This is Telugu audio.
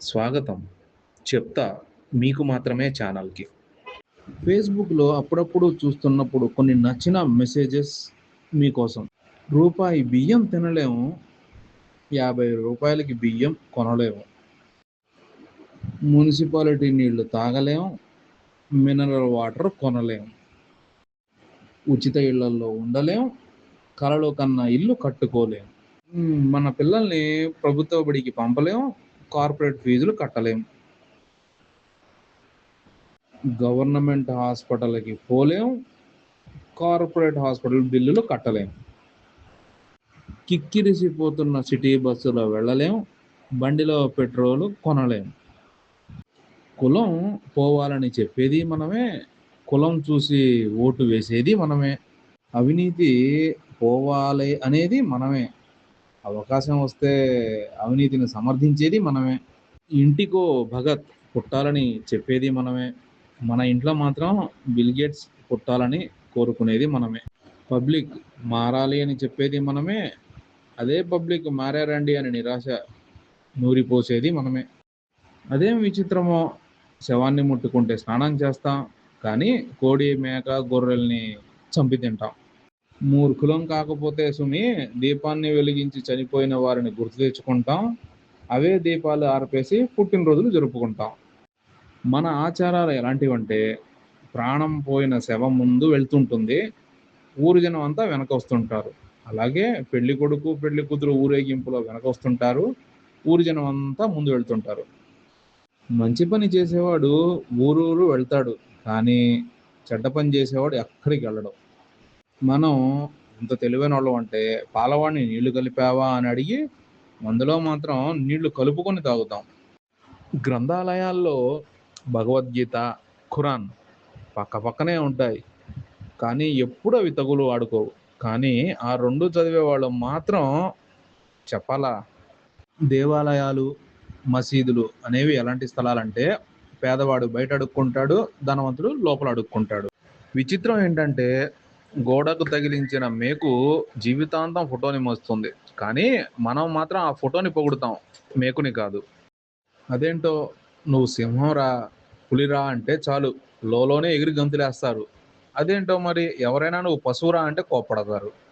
స్వాగతం. చెప్తా మీకు మాత్రమే ఛానల్కి. ఫేస్బుక్లో అప్పుడప్పుడు చూస్తున్నప్పుడు కొన్ని నచ్చిన మెసేజెస్ మీకోసం. రూపాయి బియ్యం తినలేము. యాభై రూపాయలకి బియ్యం కొనలేము. మున్సిపాలిటీ నీళ్ళు తాగలేము. Mineral water కొనలేము. ఉచిత ఇళ్ళలో ఉండలేము. కలలో కన్నా ఇల్లు కట్టుకోలేము. మన పిల్లల్ని ప్రభుత్వ బడికి పంపలేము. కార్పొరేట్ ఫీజులు కట్టలేము. గవర్నమెంట్ హాస్పిటల్కి పోలేం కార్పొరేట్ హాస్పిటల్ బిల్లులు కట్టలేం కిక్కిరిసిపోతున్న సిటీ బస్సులో వెళ్ళలేం బండిలో పెట్రోల్ కొనలేం కులం పోవాలని చెప్పేది మనమే. కులం చూసి ఓటు వేసేది మనమే. అవినీతి పోవాలి అనేది మనమే. అవకాశం వస్తే అవినీతిని సమర్థించేది మనమే. ఇంటికో భగత్ పుట్టాలని చెప్పేది మనమే. మన ఇంట్లో మాత్రం బిల్గేట్స్ పుట్టాలని కోరుకునేది మనమే. పబ్లిక్ మారాలి అని చెప్పేది మనమే. అదే పబ్లిక్ మారారండి అని నిరాశ నూరిపోసేది మనమే. అదేం విచిత్రమో. శవాన్ని ముట్టుకుంటే స్నానం చేస్తాం. కానీ కోడి మేక గొర్రెల్ని చంపి తింటాం. మూర్ఖులం కాకపోతే సుమి దీపాన్ని వెలిగించి చనిపోయిన వారిని గుర్తు తెచ్చుకుంటాం. అవే దీపాలు ఆర్పేసి పుట్టినరోజులు జరుపుకుంటాం. మన ఆచారాలు ఎలాంటివంటే ప్రాణం పోయిన శవం ముందు వెళ్తుంటుంది ఊరు జనం అంతా వెనక వస్తుంటారు అలాగే పెళ్ళి కొడుకు పెళ్ళి కూతురు ఊరేగింపులో వెనక వస్తుంటారు ఊరు జనం అంతా ముందు వెళ్తుంటారు. మంచి పని చేసేవాడు ఊరూరు వెళ్తాడు కానీ చెడ్డ పని చేసేవాడు ఎక్కడికి వెళ్ళడం. మనం ఇంత తెలివైన వాళ్ళం అంటే పాలవాడిని నీళ్ళు కలిపావా? అని అడిగి మందులో మాత్రం నీళ్ళు కలుపుకొని తాగుతాం. గ్రంథాలయాల్లో భగవద్గీత ఖురాన్ పక్క పక్కనే ఉంటాయి. కానీ ఎప్పుడు అవి తగులు ఆడుకోవు కానీ ఆ రెండు చదివే వాళ్ళు మాత్రం చెప్పాలా? దేవాలయాలు మసీదులు అనేవి ఎలాంటి స్థలాలంటే పేదవాడు బయట అడుక్కుంటాడు ధనవంతుడు లోపల అడుక్కుంటాడు. విచిత్రం ఏంటంటే గోడకు తగిలించిన మేకు జీవితాంతం ఫోటోని మోస్తుంది. కానీ మనం మాత్రం ఆ ఫోటోని పొగుడుతాం. మేకుని కాదు. అదేంటో? నువ్వు సింహంరా పులిరా అంటే చాలు. లోలోనే ఎగిరి గంతులేస్తారు. అదేంటో మరి? ఎవరైనా నువ్వు పశువురా అంటే కోప్పడతారు.